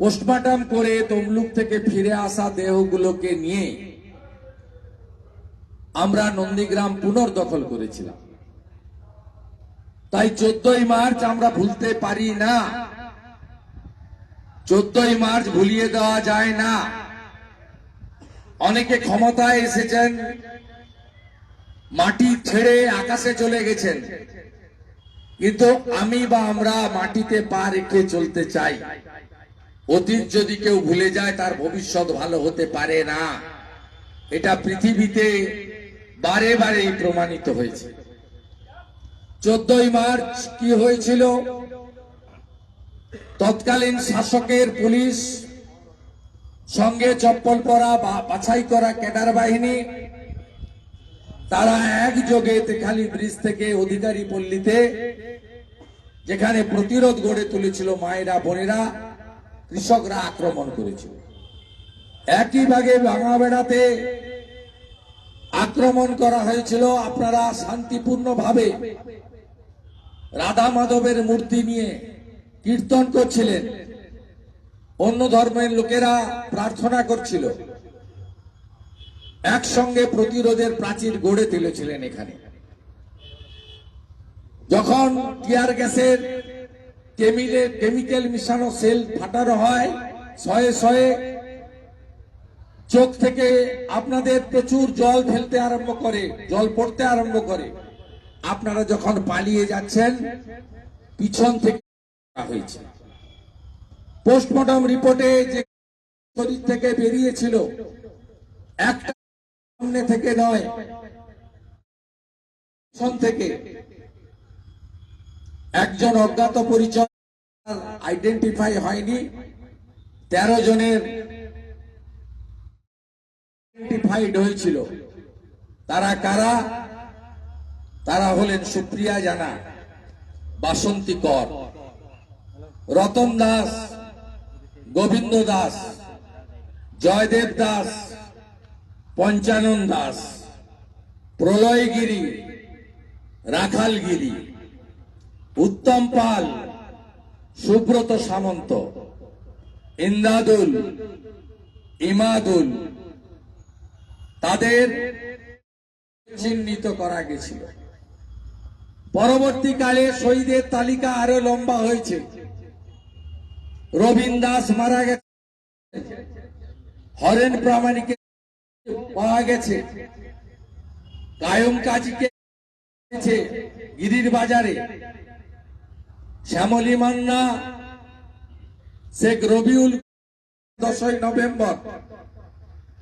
Post-mortem করে তমলুক থেকে ফিরে আসা দেহগুলোকে নিয়ে আমরা নন্দীগ্রাম পুনর্দখল করেছিলাম। তাই চোদ্দই মার্চ আমরা ভুলতে পারি না। চোদ্দই মার্চ ভুলিয়ে দেওয়া যায় না। অনেকে ক্ষমতায় এসেছেন, মাটি ছেড়ে আকাশে চলে গেছেন। কিন্তু আমি বা আমরা মাটিতে পা রেখে চলতে চাই। অতীত যদি কেউ ভুলে যায়, তার ভবিষ্যৎ ভালো হতে পারে না। এটা পৃথিবীতে বারে বারে প্রমাণিত হয়েছে। চোদ্দই মার্চ কি হয়েছিল? তৎকালীন শাসকের পুলিশ সঙ্গে চপ্পল পরা বা বাছাই করা ক্যাডার বাহিনী, তারা একযোগে তেখালি ব্রিজ থেকে অধিকারী পল্লীতে, যেখানে প্রতিরোধ গড়ে তুলেছিল মায়েরা, বোনেরা কৃষকরা আক্রমণ করেছিল। একই ভাগে ভাঙা বেড়াতে আক্রমণ করা হয়েছিল আপনারা শান্তিপূর্ণভাবে। রাধা মাধবের মূর্তি নিয়ে কীর্তন করছিলেন। অন্য ধর্মের লোকেরা প্রার্থনা করছিল। একসঙ্গে প্রতিরোধের প্রাচীর গড়ে তুলেছিলেন এখানে। যখন টিয়ার গ্যাসের কেমিলে কেমিক্যাল মিশানো সেল ফাটানো হয়, শয়ে শয়ে চোখ থেকে আপনাদের প্রচুর জল ফেলতে আরম্ভ করে, জল পড়তে আরম্ভ করে। আপনারা যখন পালিয়ে যাচ্ছেন, পিছন থেকে হয়েছে। পোস্টমর্টম রিপোর্টে যে শরীর থেকে বেরিয়েছিল, একটা সামনে থেকে নয়, পিছন থেকে একজন অজ্ঞাত পরিচয় আইডেন্টিফাই হয়নি। তেরো জনের আইডেন্টিফাইড হয়েছিল। তারা কারা? তারা হলেন সুপ্রিয়া জানা, বাসন্তী কর, রতন দাস, গোবিন্দ দাস, জয়দেব দাস, পঞ্চানন দাস, প্রলয়গিরি, রাখালগিরি, উত্তম পাল সুব্রত সামন্ত, ইন্দাদুল, ইমাদুল, তাদের চিহ্নিত করা গেছিল। পরবর্তীকালে শহীদের তালিকা আরও লম্বা হয়েছে। রবীন দাস মারা গেছে। হরেন প্রামাণিকে পাওয়া গেছে। কায়ম কাজীকে গিরির বাজারে। শ্যামলী মান্না, শেখ রবিউল দশই নভেম্বর।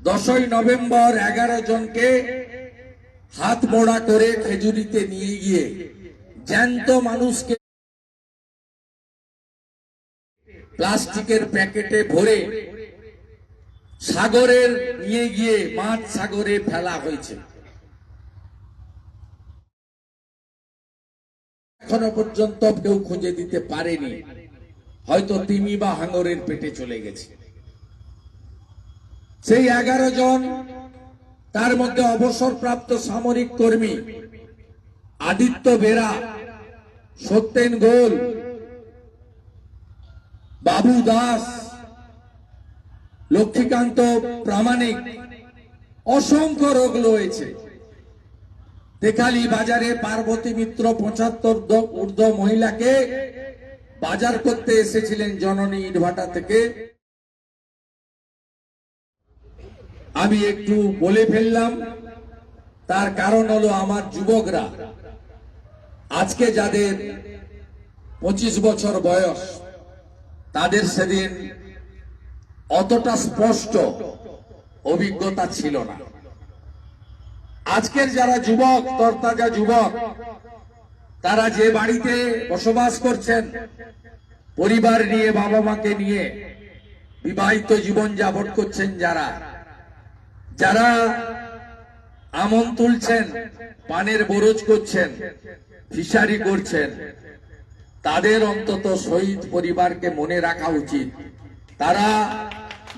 দশই নভেম্বর এগারো জনকে হাত মোড়া করে খেজুরিতে নিয়ে গিয়ে জ্যান্ত মানুষকে প্লাস্টিকের প্যাকেটে ভরে সাগরের নিয়ে গিয়ে মাছ সাগরে ফেলা হয়েছে। এখনও পর্যন্ত কেউ খুঁজে দিতে পারেনি। হয়তো তিমি বা হাঙ্গরের পেটে চলে গেছে। সেই এগারো জন, তার মধ্যে অবসরপ্রাপ্ত সামরিক কর্মী আদিত্য বেরা, সত্যেন গোল, বাবু দাস, লক্ষ্মীকান্ত প্রামাণিক, অসংখ্য রোগ রয়েছে তেখালি বাজারে পার্বতী মিত্র পঁচাত্তর ঊর্ধ্ব মহিলাকে বাজার করতে এসেছিলেন জননী ইটভাটা থেকে। আমি একটু বলে ফেললাম, তার কারণ হলো আমার যুবকরা। আজকে যাদের পঁচিশ বছর বয়স, তাদের সেদিন অতটা স্পষ্ট অভিজ্ঞতা ছিল না। আজকের যারা যুবক, তরতাজা যুবক, তারা যে বাড়িতে বসবাস করছেন, পরিবার নিয়ে, বাবা মাকে নিয়ে বিবাহিত জীবন যাপন করছেন যারা যারা আমন তুলছেন, পানের বরজ করছেন, ফিশারি করছেন, তাদের অন্তত শহীদ পরিবারকে মনে রাখা উচিত। তারা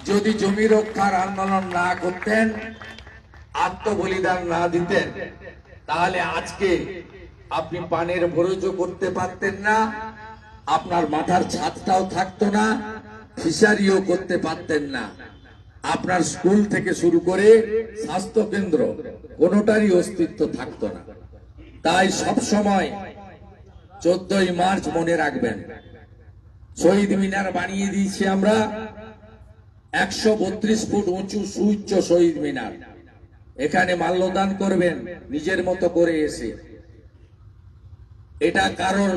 যদি জমি রক্ষার আন্দোলন না করতেন আত্মবলিদান না দিতেন, তাহলে আজকে আপনি পানের ভরজ করতে পারতেন না, আপনার মাথার ছাদটাও থাকতো না, ফিশারিও করতে পারতেন না। আপনার স্কুল থেকে শুরু করে স্বাস্থ্য কেন্দ্র কোনোটারই অস্তিত্ব থাকতো না। তাই সব সময় চোদ্দই মার্চ মনে রাখবেন। শহীদ মিনার বানিয়ে দিয়েছি আমরা, একশো বত্রিশ ফুট উঁচু সুউচ্চ শহীদ মিনার। এখানে মাল্যদান করবেন, নিজের মতো করে এসে। এটা কারোর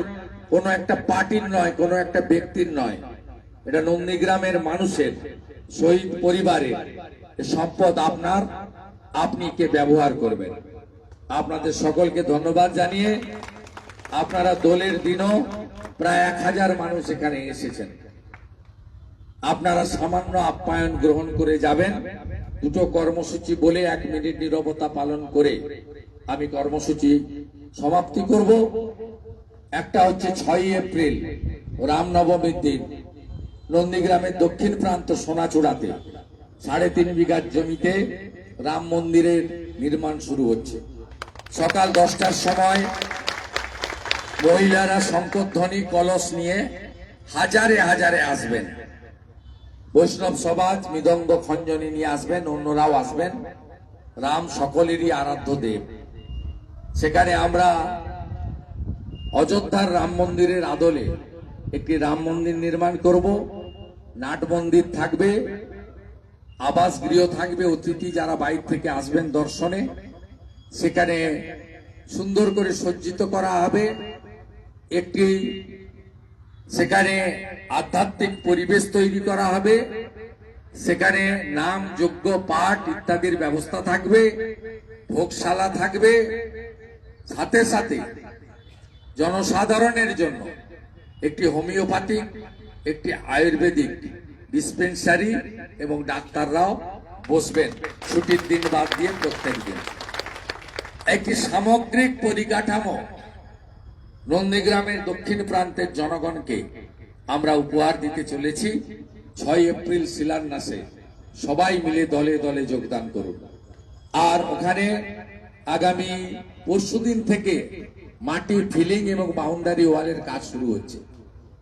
কোনো একটা পার্টির নয়, কোনো একটা ব্যক্তির নয়। এটা নন্দীগ্রামের মানুষের, শহীদ পরিবারের। সম্পদ আপনার, আপনি কে ব্যবহার করবেন। আপনাদের সকলকে ধন্যবাদ জানিয়ে আপনারা দোলের দিনও প্রায় এক হাজার মানুষ এখানে এসেছেন। আপনারা সামান্য আপ্যায়ন গ্রহণ করে যাবেন। দুটো কর্মসূচি বলে এক মিনিট নীরবতা পালন করে আমি কর্মসূচি সমাপ্তি করব। একটা হচ্ছে ছয় এপ্রিল, রামনবমীর দিন, নন্দীগ্রামের দক্ষিণ প্রান্ত সোনাচূড়াতে। সাড়ে তিন বিঘার জমিতে রাম মন্দিরের নির্মাণ শুরু হচ্ছে। সকাল দশটার সময় মহিলারা শঙ্করধ্বনি কলস নিয়ে হাজারে হাজারে আসবেন। বৈষ্ণব সমাজ মৃদঙ্গ খঞ্জনী নিয়ে আসবেন, অন্যরাও আসবেন। রাম সকলেরই আরাধ্য দেব। সেখানে আমরা অযোধ্যার রাম মন্দিরের আদলে একটি রাম মন্দির নির্মাণ করব। নাট মন্দির থাকবে আবাস গৃহ থাকবে, অতিথি যারা বাইরে থেকে আসবেন দর্শনে। সেখানে সুন্দর করে সজ্জিত করা হবে। একটি সেখানে আধ্যাত্মিক পরিবেশ তৈরি করা হবে। সেখানে নাম যোগ্য পাঠ ইত্যাদির ব্যবস্থা থাকবে। ভোগশালা থাকবে। সাথে সাথে জনসাধারণের জন্য একটি হোমিওপ্যাথিক, একটি আয়ুর্বেদিক ডিসপেন্সারি এবং ডাক্তাররাও বসবেন। ছুটির দিন বাদ দিয়ে প্রত্যেক দিন একটি সামগ্রিক পরিকাঠামো নন্দীগ্রামের দক্ষিণ প্রান্তের জনগণকে আমরা উপহার দিতে চলেছি। ছয় এপ্রিল শিলান্যাসে সবাই মিলে দলে দলে যোগদান করুন। আর ওখানে আগামী পরশুদিন থেকে মাটি ফিলিং এবং বাউন্ডারি ওয়ালের কাজ শুরু হচ্ছে।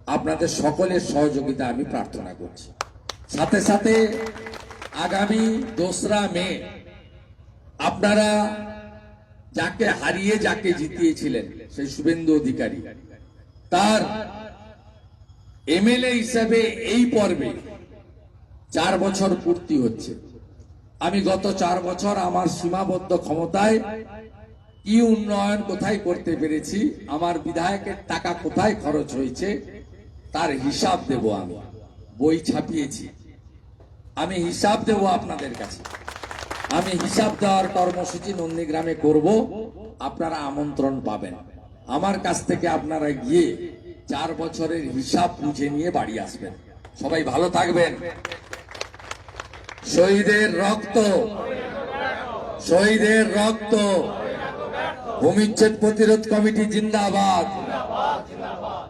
আপনাদের সকলের সহযোগিতা আমি প্রার্থনা করছি। সাথে সাথে আগামী দোসরা মে আপনারা যাকে হারিয়ে যাকে জিতিয়েছিলেন সেই শুভেন্দু অধিকারী। তার এমএলএ হিসাবে এই পর্বে চার বছর পূর্তি হচ্ছে। আমি গত চার বছর আমার সীমাবদ্ধ ক্ষমতায় কি উন্নয়ন কোথায় করতে পেরেছি, আমার বিধায়কের টাকা কোথায় খরচ হয়েছে, তার হিসাব দেব আমি। বই ছাপিয়েছি। আমি হিসাব দেব আপনাদের কাছে। আমি হিসাব দেওয়ার কর্মসূচি নন্দীগ্রামে করব, আপনারা আমন্ত্রণ পাবেন। আমার কাছ থেকে আপনারা গিয়ে চার বছরের হিসাব বুঝে নিয়ে বাড়ি আসবেন। সবাই ভালো থাকবেন। শহীদের রক্ত শহীদের রক্ত। ভূমিচ্ছেদ প্রতিরোধ কমিটি জিন্দাবাদ।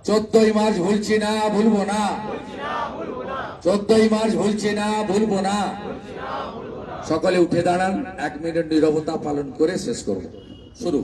চোদ্দই মার্চ ভুলছি না, ভুলবো না। চোদ্দই মার্চ ভুলছি না, ভুলবো না। সকলে উঠে দাঁড়ান। এক মিনিট নিরবতা পালন করে শেষ করব। শুরু।